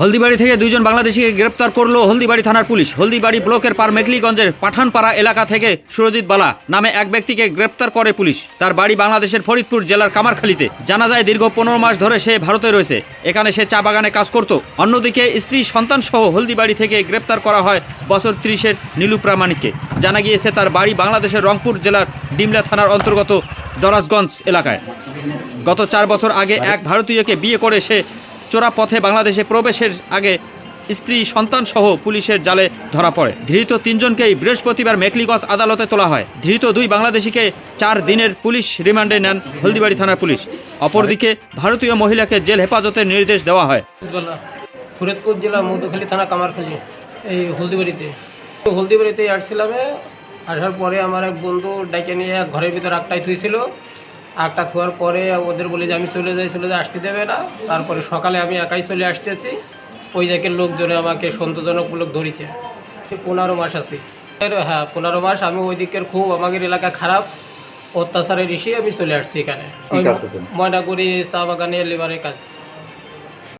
হলদিবাড়ি থেকে দুইজন বাংলাদেশিকে গ্রেপ্তার করল হলদিবাড়ি থানার পুলিশ। হলদিবাড়ি ব্লকের পার মেকলিগঞ্জের পাঠানপাড়া এলাকা থেকে সুরজিৎ বালা নামে এক ব্যক্তিকে গ্রেপ্তার করে পুলিশ। তার বাড়ি বাংলাদেশের ফরিদপুর জেলার কামারখালীতে। জানা যায়, দীর্ঘ পনেরো মাস ধরে সে ভারতে রয়েছে। এখানে সে চা বাগানে কাজ করত। অন্যদিকে স্ত্রী সন্তান সহ হলদিবাড়ি থেকে গ্রেপ্তার করা হয় বছর ত্রিশের নীলু প্রামাণিককে জানা গিয়েছে, তার বাড়ি বাংলাদেশের রংপুর জেলার ডিমলা থানার অন্তর্গত দরাজগঞ্জ এলাকায়। গত চার বছর আগে এক ভারতীয়কে বিয়ে করে সে চোরা পথে বাংলাদেশে প্রবেশের আগে স্ত্রী, সন্তান সহ পুলিশের জালে ধরা পড়ে। ধৃত তিনজনকেই বৃহস্পতিবার মেকলিগঞ্জ আদালতে তোলা হয়। ধৃত দুই বাংলাদেশিকে চার দিনের পুলিশ রিমান্ডে নেন হলদিবাড়ি থানার পুলিশ। অপরদিকে ভারতীয় মহিলাকে জেল হেফাজতের নির্দেশ দেওয়া হয়। ফরিদপুর জেলা মধুখালী থানা কামারখালী, এই হলদিবাড়িতে। হলদিবাড়িতে আসছিলাম আসার পরে আমার এক বন্ধু ডাইকে নিয়ে ঘরের ভিতরে একটাই থুইছিল। একটা থোয়ার পরে ওদের বলি যে আমি চলে যাই চলে যাই আসতে দেবে না। তারপরে সকালে আমি একাই চলে আসতেছি। ওই জায়গার লোকজনে আমাকে সন্তোষজনকমূলক ধরেছে। পনেরো মাস আছি। হ্যাঁ পনেরো মাস আমি ওই দিকের খুব আমাদের এলাকা খারাপ। অত্যাচারের ইসে আমি চলে আসছি এখানে। ময়নাগুড়ি চা বাগানে লেবারের কাজ।